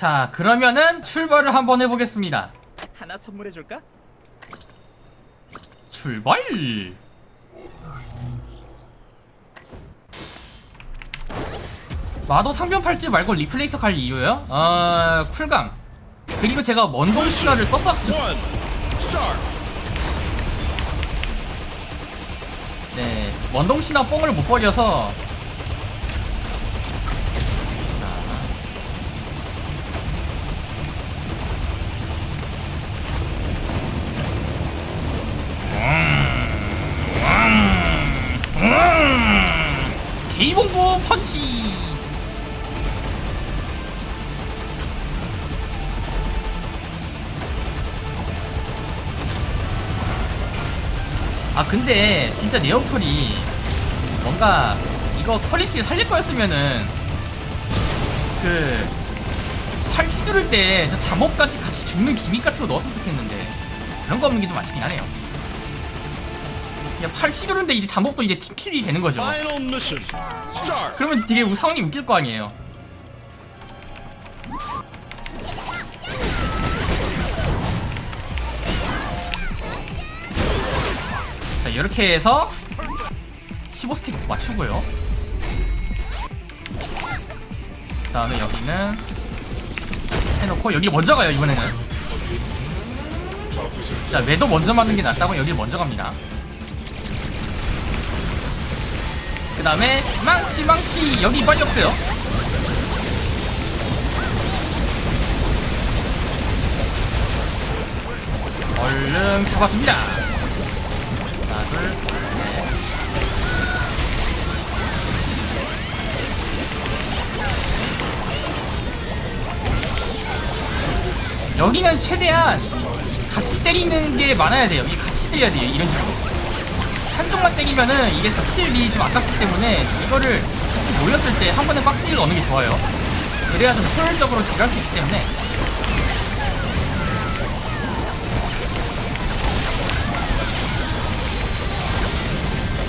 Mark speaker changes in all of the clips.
Speaker 1: 자 그러면은 출발을 한번 해보겠습니다
Speaker 2: 하나 선물해 줄까?
Speaker 1: 출발 마도 상변 팔찌 말고 리플레이서 갈 이유요? 어 쿨감 그리고 제가 먼동 시가를 썼었죠. 네 먼동 시나 뽕을 못 버려서 개이봉보 펀치! 아 근데 진짜 네오풀이 뭔가 이거 퀄리티를 살릴 거였으면은 그 팔 휘두를 때 저 잠옷까지 같이 죽는 기믹 같은 거 넣었으면 좋겠는데 그런 거 없는 게 좀 아쉽긴 하네요 그냥 팔 휘두르는데 이제 잠옷도 이제 팀킬이 되는 거죠. 그러면 되게 상황이 웃길 거 아니에요. 자 이렇게 해서 15스틱 맞추고요. 그 다음에 여기는 해놓고 여기 먼저 가요 이번에는. 자 매도 먼저 맞는 게 낫다고 여기 먼저 갑니다 그 다음에 망치 망치. 여기 빨리 없어요. 얼른 잡아줍니다. 하나 둘 셋. 여기는 최대한 같이 때리는 게 많아야 돼요. 이 같이 때려야 돼요. 이런 식으로 한쪽만 때리면은 이게 스킬이 좀 아깝기 때문에 이거를 같이 모였을 때 한 번에 빡 딜을 넣는 게 좋아요. 그래야 좀 효율적으로 딜할 수 있기 때문에.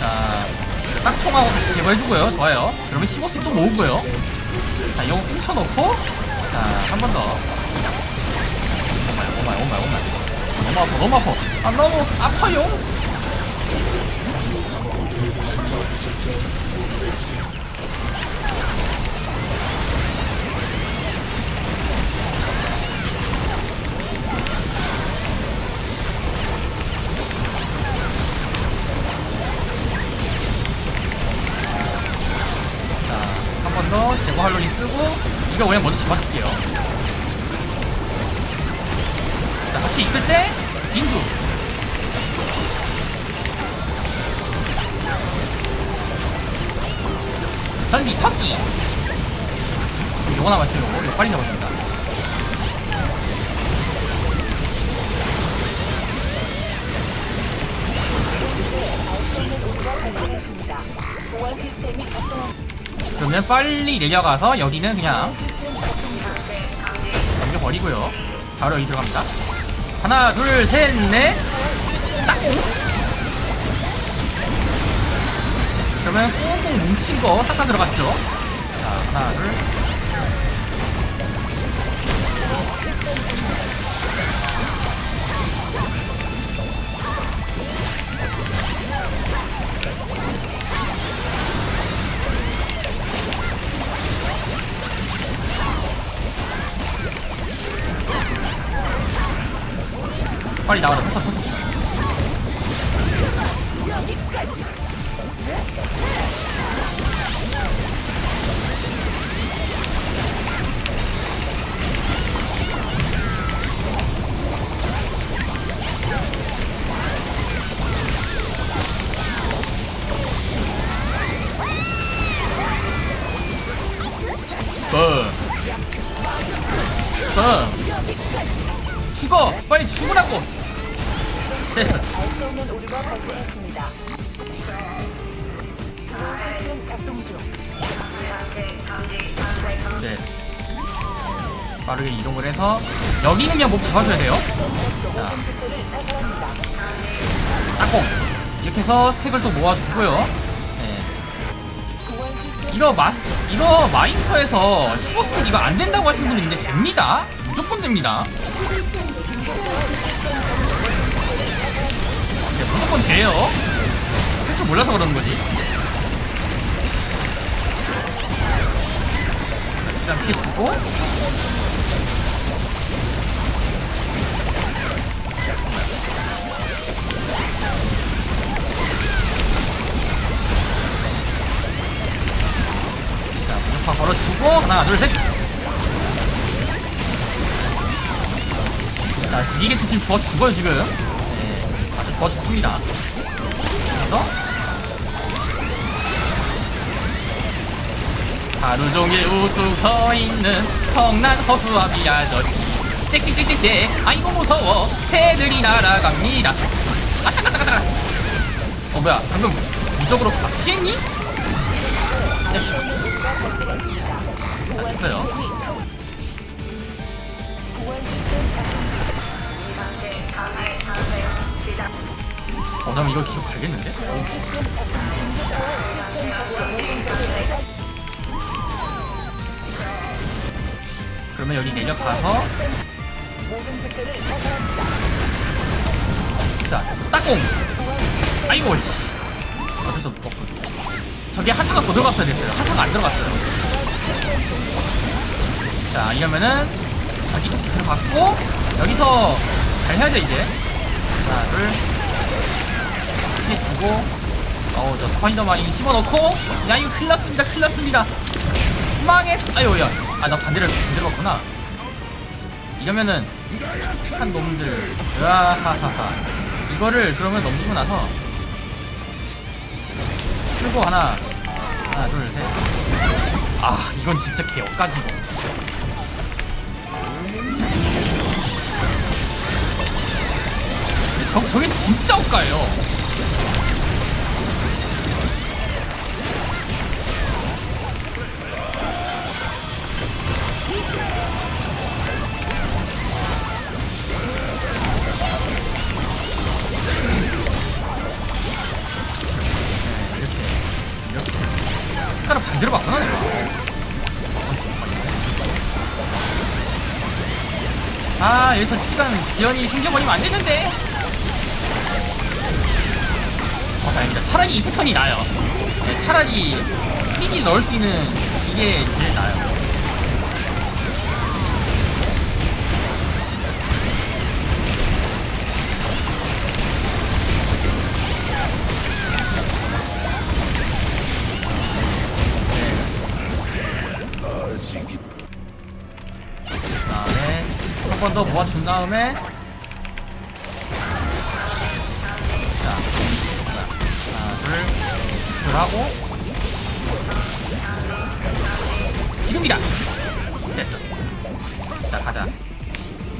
Speaker 1: 자, 딱총하고 같이 제거해주고요. 좋아요. 그러면 15씩 또 모으고요. 자, 이거 훔쳐놓고, 자, 한 번 더. 오마이, 오마이, 오마이, 오마이. 너무 아파, 너무 아파. 아, 너무 아파요. 자, 한번 더 제거 할로니 쓰고 이거 그냥 먼저 잡아줄게요. 자, 같이 있을 때 빙수. 전기 터키. 요거 남았어요. 요거, 요거 빨리 잡아줍니다. 그러면 빨리 내려가서 여기는 그냥 넘겨버리고요. 바로 여기 들어갑니다. 하나, 둘, 셋, 넷. 딱 그러면 꽁꽁 뭉친 거 싹 다 들어갔죠. 자, 하나, 둘. 빨리 나와라,
Speaker 3: 발생했습니다. 중.
Speaker 1: 됐어. 빠르게 이동을 해서 여기는 그냥 목 잡아줘야 돼요. 자. 딱공. 이렇게 해서 스택을 또 모아주고요. 네. 이거 마스 이거 마이스터에서 15스틱 이거 안 된다고 하시는 분이 있는데 됩니다. 무조건 됩니다. 네, 무조건 돼요. 할 줄 몰라서 그러는 거지. 자, 일단 피해 주고. 자, 무조건 걸어주고 하나, 둘, 셋. 자, 이게 또 지금 주워 죽어요 지금. 네, 아주 주워 죽습니다. 그래서 하루 종일 우뚝 서 있는 성난 허수아비 아저씨. 짹짹짹짹짹 아이고 무서워 새들이 날아갑니다. 아따가따가따가. 어 뭐야 방금 무적으로 다 피했니? 네. 자, 됐어요. 어, 나 이거 기억 갈겠는데? 그러면 여기 내려가서 자, 따공! 아이고, 씨. 어쩔 수 없고. 저기 한타가 더 들어갔어야 됐어요. 한타가 안 들어갔어요. 자, 이러면은, 여기 토끼 들어갔고, 여기서 잘 해야 돼, 이제. 하나, 둘. 피해 주고, 어우, 저 스파이더만이 집어넣고, 야, 이거 큰일 났습니다, 큰일 났습니다. 망했어. 아유, 야. 아, 나 반대로, 반대로 갔구나. 이러면은, 한 놈들. 으아하하하. 이거를 그러면 넘기고 나서, 쓰고 하나, 하나, 둘, 셋. 아, 이건 진짜 개역가지고. 저, 저게 진짜 내가? 아, 여기서 시간 지연이 생겨버리면 안 되는데. 어, 다행이다. 차라리 이 패턴이 나아요. 네, 차라리 3D 넣을 수 있는 이게 제일 나아요. 다음에 한번 더 모아준 다음에 자 하고. 지금이다. 됐어. 자 가자.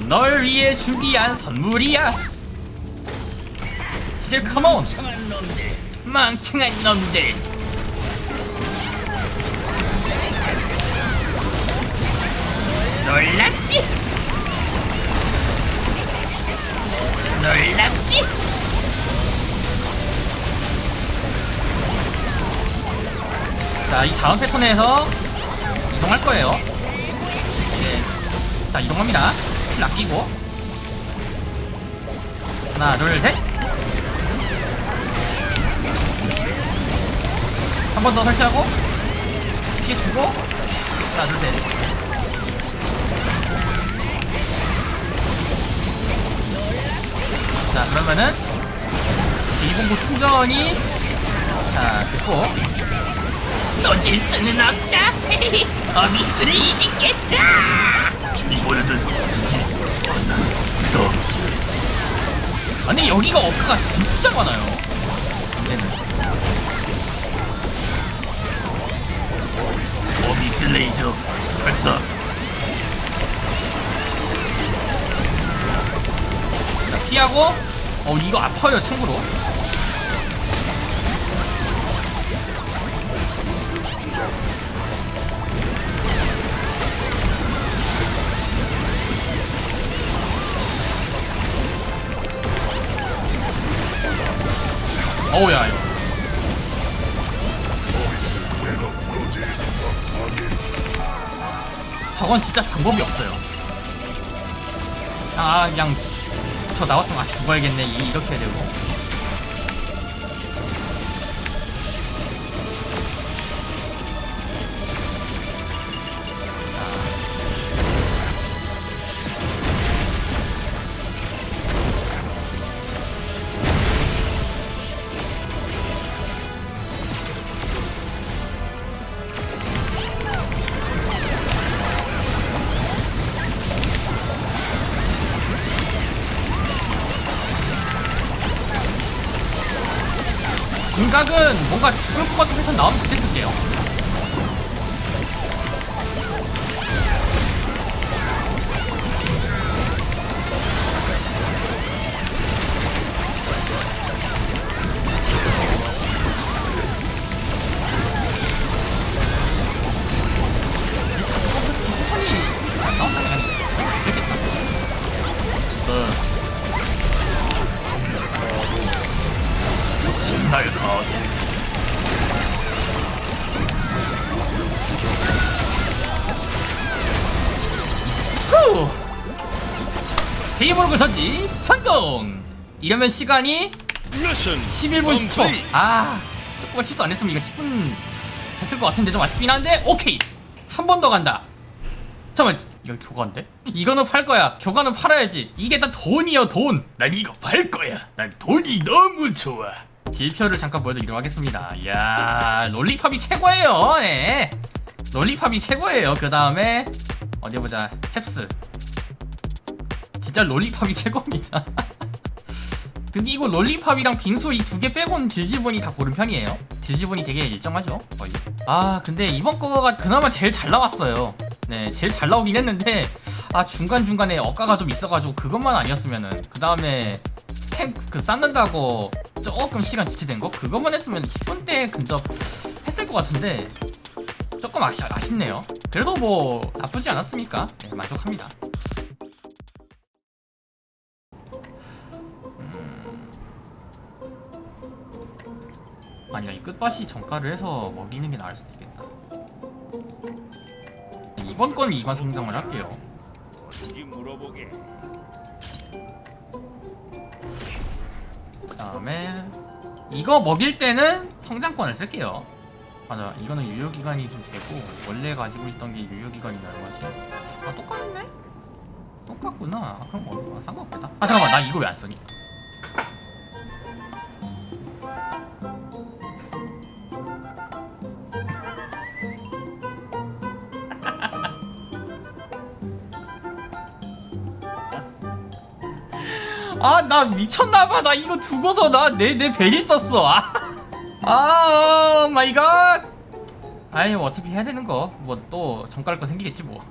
Speaker 1: 널 위해 준비한 선물이야. 지젤 컴온 망청한 놈들? 놀랍지? 자, 이 다음 패턴에서 이동할 거예요. 네. 자, 이동합니다. 아끼고. 하나, 둘, 셋. 한 번 더 설치하고. 피해 주고. 하나, 둘, 셋. 자 그러면은 이공구 충전이 자 됐고 던질 수는 없다. 어비스를 이식겠다. 이번에는 진짜 너 아니 여기가 어크가 진짜 많아요. 얘는 어비스 레이저 발사. 자, 피하고. 어 이거 아파요 참고로 어우야 저건 진짜 방법이 없어요. 아, 그냥 저 나왔으면 아 죽어야겠네. 이- 이렇게 되고. 진각은 뭔가 죽을 것 같은 패턴 나오면 그때 쓸게요. 후! 데이브로그 전지 성공! 이러면 시간이
Speaker 4: Mission
Speaker 1: 11분 10초.
Speaker 4: complete.
Speaker 1: 아, 조금만 실수 안 했으면 이거 10분 됐을 것 같은데 좀 아쉽긴 한데, 오케이! 한 번 더 간다. 잠깐만, 이거 교관인데? 이거는 팔 거야. 교관은 팔아야지. 이게 다 돈이요, 돈! 난 이거 팔 거야. 난 돈이 너무 좋아. 딜표를 잠깐 보여드리도록 하겠습니다. 이야, 롤리팝이 최고예요, 네. 롤리팝이 최고예요. 그 다음에, 어디 보자. 햅스. 진짜 롤리팝이 최고입니다. 근데 이거 롤리팝이랑 빙수 이 두 개 빼고는 딜지본이 다 고른 편이에요. 딜지본이 되게 일정하죠, 거의. 아, 근데 이번 거가 그나마 제일 잘 나왔어요. 네, 제일 잘 나오긴 했는데, 아, 중간중간에 억가가 좀 있어가지고 그것만 아니었으면은, 그 다음에 스택 그 쌓는다고 조금 시간 지체된 거? 그것만 했으면 10분대 근접 했을 것 같은데, 조금 아쉽, 아쉽네요. 그래도 뭐, 나쁘지 않았으니까, 네, 만족합니다. 아니야 이 끝밭이 정가를 해서 먹이는 게 나을 수도 있겠다 이번 건 이관 성장을 할게요 다음에 이거 먹일 때는 성장권을 쓸게요 맞아 이거는 유효기간이 좀 되고 원래 가지고 있던 게 유효기간이 얼마지? 아 똑같네? 똑같구나 아, 그럼 뭐 아, 상관없겠다 아 잠깐만 나 이거 왜안 쓰니? 아 나 미쳤나봐. 나 이거 두고서 나 내 내 베리 썼어. 아, 아 마이 갓. 아이 뭐 어차피 해야 되는 거. 뭐 또 정갈 거 생기겠지 뭐